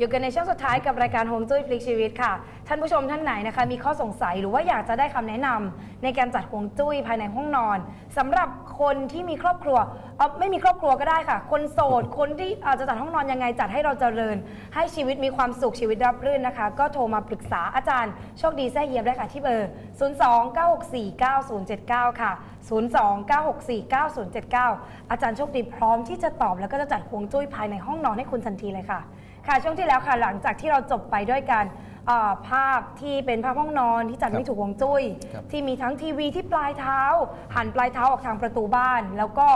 อยู่กันในช่วงสุดท้ายกับรายการโฮมจุ้ยพลิกชีวิตค่ะ ท่านผู้ชมท่านไหนนะคะ มีข้อสงสัยหรือว่าอยากจะได้คำแนะนำในการจัดฮวงจุ้ยภายในห้องนอนสำหรับคนที่มีครอบครัวเออไม่มีครอบครัวก็ได้ค่ะ คนโสดคนที่อาจจะจัดห้องนอนยังไงจัดให้เราเจริญ ให้ชีวิตมีความสุขชีวิตราบรื่นนะคะ ก็โทรมาปรึกษาอาจารย์โชคดีแท้เยี่ยมได้ค่ะที่เบอร์ 029649079 ค่ะ 029649079 อาจารย์โชคดีพร้อมที่จะตอบแล้วก็จะจัดฮวงจุ้ยภายในห้องนอนให้คุณทันทีเลยค่ะ ค่ะช่วงที่แล้วค่ะหลังจากที่เราจบไปด้วยการเอ่อภาพที่เป็นภาพห้องนอนที่จัดครับไม่ถูกฮวงจุ้ย ครับที่มีทั้งทีวีที่ปลายเท้า หันปลายเท้าออกทางประตูบ้าน แล้วก็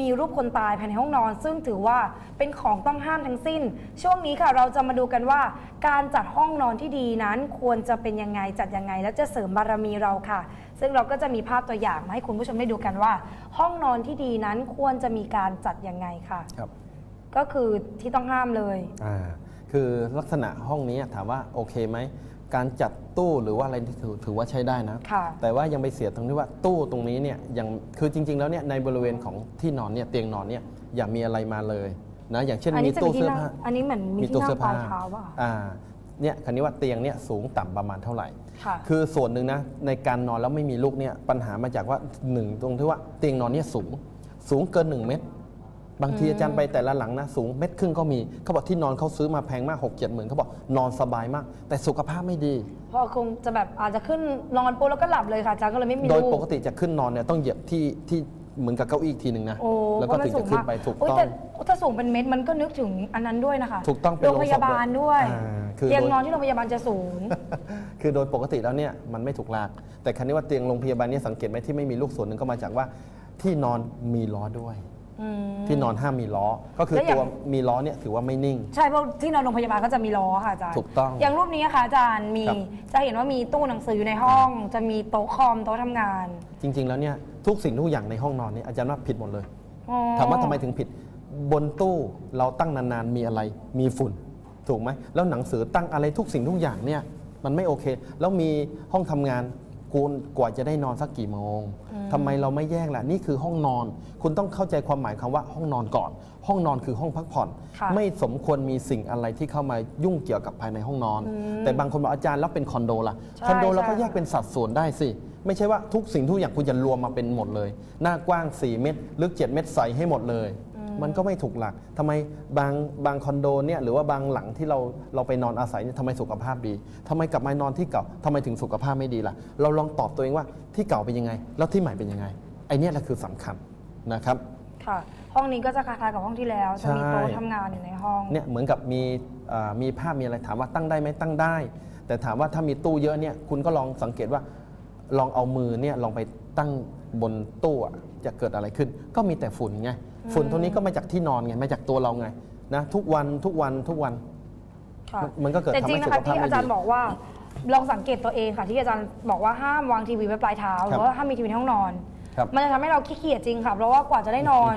มีรูปคนตายภายในห้องนอน ซึ่งถือว่าเป็นของต้องห้ามทั้งสิ้น ช่วงนี้ค่ะเราจะมาดูกันว่า การจัดห้องนอนที่ดีนั้น ควรจะเป็นยังไงจัดยังไง และจะเสริมบารมีเราค่ะ ซึ่งเราก็จะมีภาพตัวอย่างมาให้คุณผู้ชมได้ดูกันว่า ห้องนอนที่ดีนั้นควรจะมีการจัดยังไงค่ะ ครับ ก็คือที่ต้องห้ามเลย อ่าคือลักษณะห้องนี้ถามว่าโอเคไหม การจัดตู้หรือว่าอะไรที่ถือถือว่าใช้ได้นะ ค่ะ แต่ว่ายังไปเสียตรงที่ว่าตู้ตรงนี้เนี่ยยังคือจริง ๆ แล้วเนี่ยในบริเวณของที่นอนเนี่ยเตียงนอนเนี่ยอย่ามีอะไรมาเลยนะอย่างเช่นอันมีนี้จะตู้มีที่เสื้อนั่งผ้า อันนี้เหมือนมีที่นั่งปลายเท้าป่ะอ่า เนี่ยคันนี้ว่าเตียงเนี่ยสูงต่ำประมาณเท่าไหร่ ค่ะ คือส่วนหนึ่งนะในการนอนแล้วไม่มีลูกเนี่ยปัญหามาจากว่าหนึ่งตรงที่ว่าเตียงนอนเนี่ยสูง สูงเกิน 1 เมตร บางทีอืมอาจารย์ไปแต่ละหลังนะสูงเม็ดครึ่งก็มีเขาบอกที่นอนเขาซื้อมาแพงมาก6กเจ็ดหมื่นเขาบอกนอนสบายมาก แต่สุขภาพไม่ดีเพราะคงจะแบบอาจจะขึ้นนอนปุ๊บแล้วก็หลับเลยค่ะอาจารย์ก็เลยไม่มีโดยลูปกติจะขึ้นนอนเนี่ยต้องเหยียบที่ที่เหมือนกับเก้าอี้อีกทีหนึ่งนะโอ้แล้วก็ถึงจะขึ้นไปถูกโยต้องแต่ถ้าสูงเป็นเม็ดมันก็นึกถึงอันนั้นด้วยนะคะถูกต้องเป็นโรงพยาบาลด้วยอ่าคือเตียงโดยนอนที่โรงพยาบาลจะสูง คือโดยปกติแล้วเนี่ยมันไม่ถูกลากแต่ครั้นี้ว่าเตียงโรงพยาบาลเนี่ยสังเกตไหมที่ไม่มีลูกส่วนหนึ่งก็มาจากว่าที่นอนมีล้อด้วย อืม ที่นอนห้ามมีล้อ ก็คือแล้วอย่างตัวมีล้อเนี่ยถือว่าไม่นิ่ง ใช่เพราะที่นอนโรงพยาบาลก็จะมีล้อค่ะอาจารย์ถูกต้องอย่างรูปนี้ค่ะอาจารย์มีครับ จะเห็นว่ามีตู้หนังสืออยู่ในห้อง จะมีโต๊ะคอมโต๊ะทำงานจริง ๆ แล้วเนี่ยทุกสิ่งทุกอย่างในห้องนอนเนี่ยอาจารย์ว่าผิดหมดเลย อ๋อถามว่าทำไมถึงผิด บนตู้เราตั้งนานๆมีอะไรมีฝุ่น ถูกไหมแล้วหนังสือตั้งอะไรทุกสิ่งทุกอย่างเนี่ยมันไม่โอเค แล้วมีห้องทำงาน คุณกว่าจะได้นอนสักกี่โมงทำไมเราไม่แยกล่ะ นี่คือห้องนอน คุณต้องเข้าใจความหมายคำว่าห้องนอนก่อน ห้องนอนคือห้องพักผ่อนค่ะไม่สมควรมีสิ่งอะไรที่เข้ามายุ่งเกี่ยวกับภายในห้องนอนอืมแต่บางคนบอกอาจารย์แล้วเป็นคอนโดล่ะใช่คอนโดเราก็ใช่แยกเป็นสัดส่วนได้สิ ไม่ใช่ว่าทุกสิ่งทุกอย่างคุณจะรวมมาเป็นหมดเลย หน้ากว้าง 4 เมตร ลึก 7 เมตรใส่ให้หมดเลย มันก็ไม่ถูกหลักทำไมบางบางคอนโดเนี่ยหรือว่าบางหลังที่เราเราไปนอนอาศัยเนี่ยทำไมสุขภาพดีทำไมกลับมานอนที่เก่าทำไมถึงสุขภาพไม่ดีล่ะ เราลองตอบตัวเองว่าที่เก่าเป็นยังไง แล้วที่ใหม่เป็นยังไงไอเนี่ยแหละคือสำคัญนะครับค่ะห้องนี้ก็จะคล้ายๆกับห้องที่แล้วจะมีใช่โต๊ะทำงานอยู่ในห้องเนี่ยเหมือนกับมีอ่ามีภาพมีอะไรถามว่าตั้งได้ไหมตั้งได้ แต่ถามว่าถ้ามีตู้เยอะเนี่ยคุณก็ลองสังเกตว่าลองเอามือเนี่ยลองไปตั้งบนตู้อะจะเกิดอะไรขึ้น ก็มีแต่ฝุ่นไง ฝุ่นตัวนี้ก็มาจากที่นอนไงมาจากตัวเราไงนะทุกวันทุกวันทุกวัน ค่ะมันมันก็เกิดแต่ทำจริงให้นะสุขคะภาพที่ไม่อาจารย์ดีบอกว่าลองสังเกตตัวเองค่ะที่อาจารย์บอกว่าห้ามวางทีวีไว้ปลายเท้าหครัรืบอว่าห้ามมีทีวีในห้องนอน ครับ มันจะทำให้เราขี้เกียจจริงค่ะ เพราะว่ากว่าจะได้นอน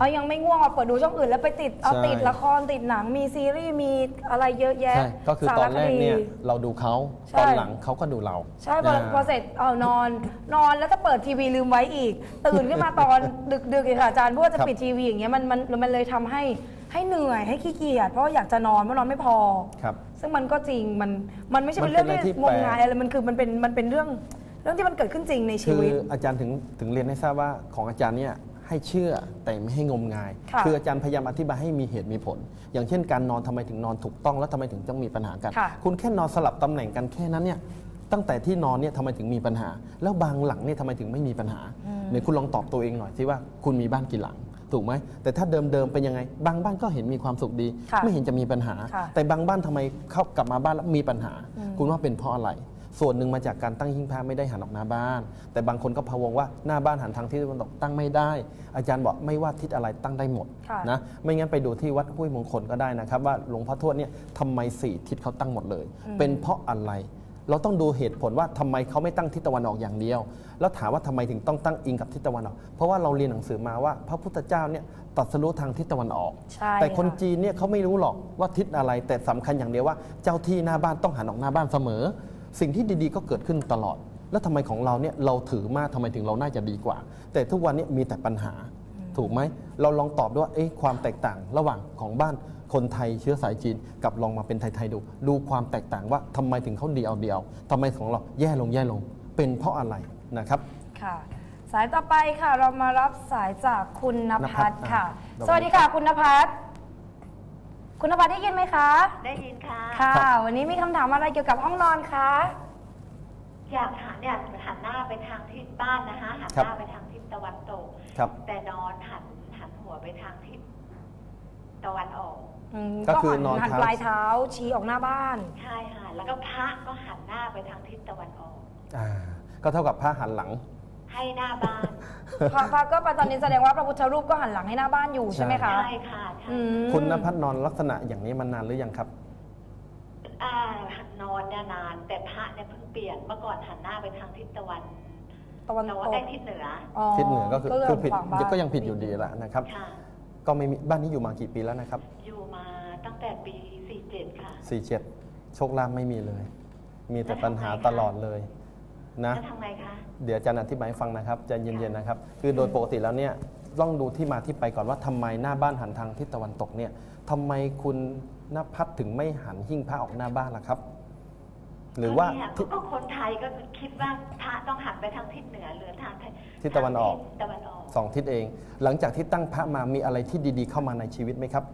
เอายังไม่ง่วงมาเปิดดูช่องอื่นแล้วไปติดเอาใช่ ติดละครติดหนังมีซีรีส์มีอะไรเยอะแยะใช่ก็คือสาตอรนแรกคดีเนี่ยเราดูเขาใช่ ตอนหลังเขาก็ดูเราใช่พออ่าพอเสร็จเอานอนนอนแล้วก็เปิดทีวีลืมไว้อีก ตื่นขึ้นมาตอน ดึกดึกๆอีกค่ะอาจารย์เพื่อจะครับปิดทีวีอย่างเงี้ยมันมันมันเลยทำให้ให้เหนื่อยให้ขี้เกียจเพราะว่าอยากจะนอนเพราะนอนไม่พอ ครับ ซึ่งมันก็จริงมันมันไม่ใช่มัเป็นนเป็นเรื่องที่อะไรที่งมงายแปลกอะไรมันคือมันเป็นมันเป็นเรื่องเรื่องที่มันเกิดขึ้นจริงในชีคือวิต อาจารย์ถึงถึงเรียนให้ทราบว่าของอาจารย์เนี่ย ให้เชื่อแต่ไม่ให้งมงายค่ะออาจารย์พยายามอธิบายให้มีเหตุมีผล อย่างเช่นการนอนทำไมถึงนอนถูกต้อง แล้วทำไมถึงต้องมีปัญหากัน ค่ะ คุณแค่นอนสลับตำแหน่งกันแค่นั้นเนี่ยตั้งแต่ที่นอนเนี่ยทำไมถึงมีปัญหา แล้วบางหลังเนี่ยทำไมถึงไม่มีปัญหาเนี่ยคุณลองตอบตัวเองหน่อยสิว่าคุณมีบ้านกี่หลัง ถูกไหม แต่ถ้าเดิมๆเป็นยังไง บางบ้านก็เห็นมีความสุขดี ค่ะไม่เห็นจะมีปัญหา ค่ะแต่บางบ้านทำไมเข้ากลับมาบ้านแล้วมีปัญหา คุณว่าเป็นเพราะอะไร ส่วนหนึ่งมาจากการตั้งหิ้งพระไม่ได้หันออกหน้าบ้าน แต่บางคนก็พะวงว่าหน้าบ้านหันทางทิศตะวันตกตั้งไม่ได้ อาจารย์บอกไม่ว่าทิศอะไรตั้งได้หมดค่ะนะไม่งั้นไปดูที่วัดห้วยมงคลก็ได้นะครับว่าหลวงพ่อทวดเนี่ยทำไมสี่ทิศเขาตั้งหมดเลย เป็นเพราะอะไรเราต้องดูเหตุผลว่าทำไมเขาไม่ตั้งทิศตะวันออกอย่างเดียว แล้วถามว่าทำไมถึงต้องตั้งอิงกับทิศตะวันออก เพราะว่าเราเรียนหนังสือมาว่า พระพุทธเจ้าเนี่ยตรัสรู้ทางทิศตะวันออกใช่แต่คนค่ะจีนเนี่ยเขาไม่รู้หรอกว่าทิศอะไร แต่สำคัญอย่างเดียวว่าเจ้าที่หน้าบ้านต้องหันออกหน้าบ้านเสมอ สิ่งที่ดีๆก็เกิดขึ้นตลอด แล้วทำไมของเราเนี่ยเราถือมากทำไมถึงเราน่าจะดีกว่า แต่ทุกวันเนี้มีแต่ปัญหาถูกไหมเราลองตอบด้วยว่าเอ๊ะความแตกต่างระหว่างของบ้านคนไทยเชื้อสายจีนกับลองมาเป็นไทยๆดู ดูความแตกต่างว่าทำไมถึงเขาดีเอาเดียวทำไมของเราแย่ลงแย่ลง เป็นเพราะอะไรนะครับ ค่ะ สายต่อไปค่ะเรามารับสายจากคุณนภัสนภัสค่ะอ่าสวัสดีค่ะคุณนภัส คุณนภัสได้ยินไหมคะ ได้ยินค่ะ ค่ะ วันนี้มีคำถามอะไรเกี่ยวกับห้องนอนคะ อยากหันอยากหันหน้าไปทางทิศบ้านนะคะหันครัหบน้าไปทางทิศตะวันตก ครับ แต่นอนหันหันหัวไปทางทิศตะวันออก อืมก็คือหันอนหันเท้า ปลายเท้าชี้ออกหน้าบ้าน ใช่ค่ะ แล้วก็พระก็หันหน้าไปทางทิศตะวันออก อ่าก็เท่ากับผ้าหันหลัง ให้หน้าบ้าน พระพระก็ไปตอนนี้แสดงว่าพระพุทธรูปก็หันหลังให้หน้าบ้านอยู่ใช่ไหมคะใช่ค่ะใช่อืม คุณนภัสนอนลักษณะอย่างนี้มานานหรือยังครับ อ่านอนเนี่ยนาน แต่พระเนี่ยเพิ่งเปลี่ยนเมื่อก่อนหันหน้าไปทางทิศตะวันตะวันตะตวันกได้ทิศเหนือทิศเหนือก็คือคือผิดขวางบ้านก็ยังผิดอยู่ดีแหละนะครับ ค่ะ ก็ไม่มีบ้านนี้อยู่มากี่ปีแล้วนะครับ อยู่มาตั้งแต่ปี47ค่ะ 47 โชคลาภไม่มีเลย มีแต่ปัญหาตลอดเลย นะแล้วทำไงคะ เดี๋ยวอาจารย์อธิบายให้ฟังนะครับใจเย็นๆนะครับ คือโดยปกติแล้วเนี่ยต้องดูที่มาที่ไปก่อนว่าทำไมหน้าบ้านหันทางทิศตะวันตกเนี่ยทำไมคุณนภัสถึงไม่หันหิ้งพระออกหน้าบ้านล่ะครับ หรือว่าเนี่ยทิศ ก็คนไทยก็คิดว่าพระต้องหันไปทางทิศเหนือหรือทางทิศตะวันออกทางทิศตะวันออก สองทิศเอง หลังจากที่ตั้งพระมามีอะไรที่ดีๆ เข้ามาในชีวิตไหมครับ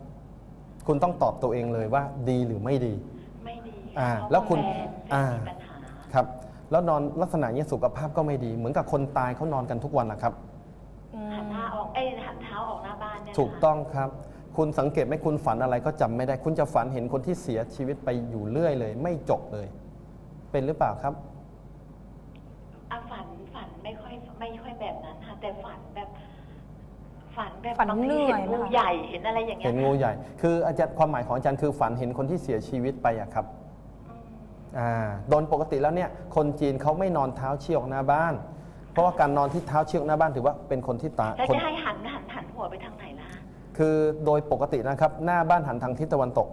คุณต้องตอบตัวเองเลยว่าดีหรือไม่ดี ไม่ดีอ่าเพราะแล้วคุณฟนอ่า มีปัญหา ครับ แล้วนอนลักษณะเนี้ยสุขภาพก็ไม่ดี เหมือนกับคนตายเขานอนกันทุกวันนะครับ อืมหันหน้าออกเอ้ยหันเท้าออกหน้าบ้านเนี่ยถูกนะคะต้องครับ คุณสังเกตไหมคุณฝันอะไรก็จำไม่ได้ คุณจะฝันเห็นคนที่เสียชีวิตไปอยู่เรื่อยเลย ไม่จบเลย เป็นหรือเปล่าครับ อะฝันฝันไม่ค่อยไม่ค่อยแบบนั้นค่ะแต่ฝันแบบ ฝันแบบฝันบางทีเหนื่อยเห็นไหมงูคะ ใหญ่เห็นอะไรอย่างเงี้เห็ยนงูใหญ่ คืออาจารย์ความหมายของอาจารย์คือฝันเห็นคนที่เสียชีวิตไปอะครับอืมอ่า โดนปกติแล้วเนี่ยคนจีนเขาไม่นอนเท้าเชี่ยวหน้าบ้าน เพราะว่าการนอนที่เท้าเชี่ยวหน้าบ้านถือว่าเป็นคนที่ตาแล้วคนจะให้หันหันหันหัวไปทางไหนล่ะคือโดยปกตินะครับหน้าบ้านหันทางทิศตะวันตก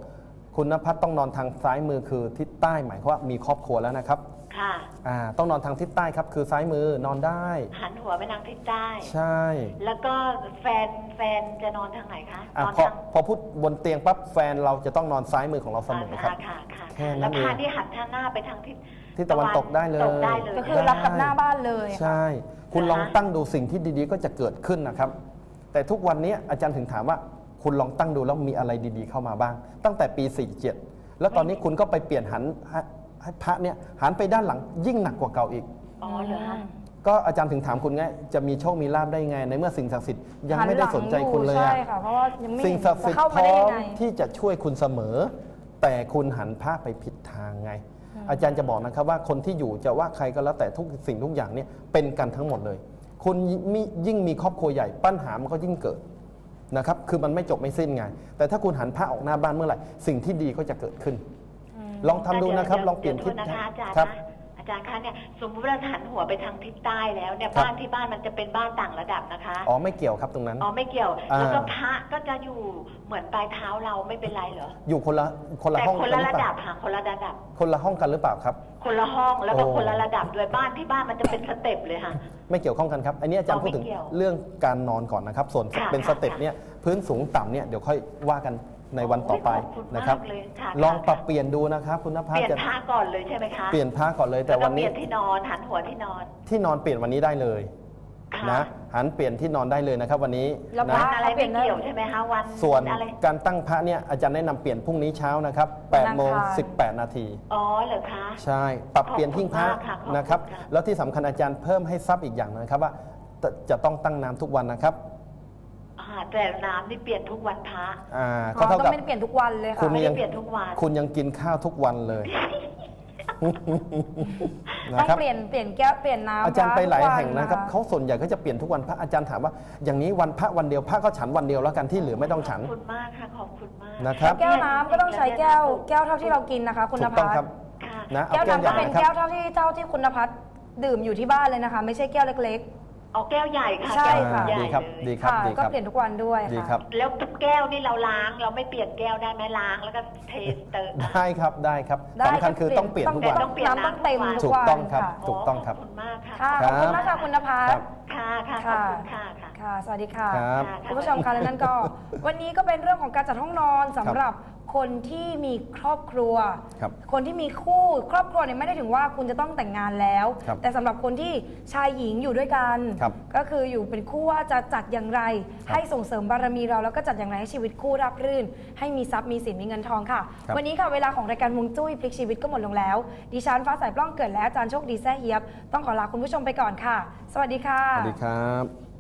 คุณนภัสต้องนอนทางซ้ายมือคือทิศใต้หมายความว่ามีครอบครัวแล้วนะครับค่ะอ่าต้องนอนทางทิศใต้ครับ คือซ้ายมือนอนได้ หันหัวไปทางทิศใต้ ใช่ แล้วก็แฟนแฟนจะนอนทางไหนคะอะนอนพอทางพอพูดบนเตียงปั๊บแฟนเราจะต้องนอนซ้ายมือของเราเสมอครับ ค่ะค่ะค่ะแค่นั้นแล้วพาเองที่หันทางหน้าไปทางทิศที่ตะวันตกได้เลย ตกได้เลย ก็คือรับกับหน้าบ้านเลยค่ะใช่ คุณลองตั้งดูสิ่งที่ดีๆ ก็จะเกิดขึ้นนะครับ แต่ทุกวันนี้อาจารย์ถึงถามว่า คุณลองตั้งดูแล้วมีอะไรดีๆ เข้ามาบ้าง ตั้งแต่ปี 47 แล้วตอนนี้คุณก็ไปเปลี่ยนหันให้ให้พระเนี่ยหันไปด้านหลังยิ่งหนักกว่าเก่าอีก อ๋อเหรอคะก็อาจารย์ถึงถามคุณไงจะมีโชคมีลาบได้ไง ในเมื่อสิ่งศักดิ์สิทธิ์ยังไม่ได้สนใจคุณเลยใช่อะค่ะเพราะว่ายังไม่สิ่งเห็นศักดิ์สิจะทธิ์เข้าพมาได้ร้อยังมไง ที่จะช่วยคุณเสมอ แต่คุณหันผ้าไปผิดทางไง อาจารย์จะบอกนะครับว่าคนที่อยู่จะว่าใครก็แล้วแต่ทุกสิ่งทุกอย่างเนี่ยเป็นกันทั้งหมดเลย คุณมียิ่งมีครอบครัวใหญ่ปัญหามันก็ยิ่งเกิดนะครับ คือมันไม่จบไม่สิ้นไง แต่ถ้าคุณหันผ้าออกหน้าบ้านเมื่อไหร่ สิ่งที่ดีก็จะเกิดขึ้น ลองทำดูนะครับ ลองเปลี่ยนทิศดี๋วโทษนะคะอาจารย์ครับนะ อาจารย์คะเนี่ยสมมติว่าหันหัวไปทางทิศใต้แล้วเนี่ยครับ บ้านที่บ้านมันจะเป็นบ้านต่างระดับนะคะอ๋อไม่เกี่ยวครับตรงนั้น อ๋อไม่เกี่ยว อ่า แล้วก็พระก็จะอยู่เหมือนปลายเท้าเราไม่เป็นไรเหรออยู่คนละคนละแต่ห้องคนกัละนหรืระอเปดัล่าบค่ะคนละระดับ คนละห้องกันหรือเปล่าครับ คนละห้องแล้วก็โอ้ คนละระดับด้วยบ้านที่บ้านมันจะเป็นสเต็ปเลยค่ะ ไม่เกี่ยวข้องกันครับ อันนี้อาจารย์อ๋อพูดถึงไม่เกี่ยวเรื่องการนอนก่อนนะครับ ส่วนค่ะเป็นสค่ะเต็ปเนี่ยพื้นสูงต่ำเนี่ยเดี๋ยวค่อยว่ากัน ในวันต่อไปโอ้ยขอบคุณมากนะครับเลยค่ะลองค่ะปรับเปลี่ยนดูนะครับ คุณนเปภัสลี่ยนจะผ้าก่อนเลยใช่ไหมคะเปลี่ยนผ้าก่อนเลยแต่แล้วก็วันเปนี้ลี่ยนที่นอนหันหัวที่นอนที่นอนเปลี่ยนวันนี้ได้เลยค่ะนะหันเปลี่ยนที่นอนได้เลยนะครับ วันนี้แล้วนะพวันอะไรเขาเปลี่ไม่ยนได้เกี่ยวใช่ไหมคะวันส่วนอะไรการตั้งพระเนี่ยอาจารย์แนะนำเปลี่ยนพรุ่งนี้เช้านะครับวันอัง8โมงคาร 18 นาที อ๋อเหรอคะ ใช่ ปรับเปลี่ยนหิ้งพระขอบคุณมากค่ะขอบคุณนะครับ ค่ะ แล้วที่สำคัญอาจารย์เพิ่มให้ทรัพย์อีกอย่างนะครับว่าจะจะต้องตั้งน้ำทุกวันนะครับอ่า แต่น้ำนี่เปลี่ยนทุกวันพระอ่าอ๋ก็อเท่าก็กับไม่ได้เปลี่ยนทุกวันเลยคุค่ะ ณ ไม่ยัได้งเปลี่ยนทุกวัน คุณยังกินข้าวทุกวันเลยต้นะองครับ เปลี่ยนเปลี่ยนแก้วเปลี่ยนน้ำอาจารย์ไปหลายทุกวันแห่งนะครับะเขาส่วนใหญ่ก็จะเปลี่ยนทุกวันพระอาจารย์ถามว่า อย่างนี้วันพระวันเดียวพระก็ฉันวันเดียวแล้วกันที่เหลือไม่ต้องฉันขอบคุณมากค่ะขอบคุณมากนะครับ แก้วน้ำก็ต้องใช้แก้ว แก้วเท่าที่เรากินนะคะ คุณถูนกต้องภัสครับ ค่ะนะเอาแก้วแก้วน้ำใหก็ญ่เป็นนะคแก้รัวบเท่าที่เท่าที่คุณนภัสดื่มอยู่ที่บ้านเลยนะคะ ไม่ใช่แก้วเล็ก เอาแก้วใหญ่ค่ะใช่แก้วค่ะ ใหญ่ดีครับเลยดีๆครับค่ะดีก็ครับเปลี่ยนทุกวันด้วยดีค่ะครับแล้วทุกแก้วนี่เราล้างเราไม่เปลี่ยนแก้วได้ไหมล้างแล้วก็เทเติมได้ครับได้ครับได้สำคัญคือต้องเปลี่ยนทุกวัน ต้องเปลี่ยนน้ำต้องเต็มทุถูกกวันต้องครับค่ะถูกต้องครับ ขอบคุณมากค่ะ ค่ะคขรัอบบคุณมากค่ะคุณนภัครัสบค่ะค่ะขอบคุณค่ะค่ะค่ะ ค่ะ สวัสดีค่ะ ครับ คุณผู้ชมคะและนั่นก็ วันนี้ก็เป็นเรื่องของการจัดห้องนอนสำหรับ คนที่มีครอบครัวครับคนที่มีคู่ครอบครัวเนี่ยไม่ได้ถึงว่าคุณจะต้องแต่งงานแล้ว ครับแต่สำหรับคนที่ชายหญิงอยู่ด้วยกัน ครับก็คืออยู่เป็นคู่ว่าจะจัดอย่างไรครับให้ส่งเสริมบารมีเราแล้วก็จัดอย่างไรให้ชีวิตคู่ราบรื่น ให้มีทรัพย์มีสินมีเงินทองค่ะ ครับ วันนี้ค่ะเวลาของรายการฮวงจุ้ยพลิกชีวิตก็หมดลงแล้ว ดิฉันฟ้าใสปล้องเกิดและอาจารย์โชคดีแซ่เฮียบ ต้องขอลาคุณผู้ชมไปก่อนค่ะ สวัสดีค่ะ สวัสดีครับ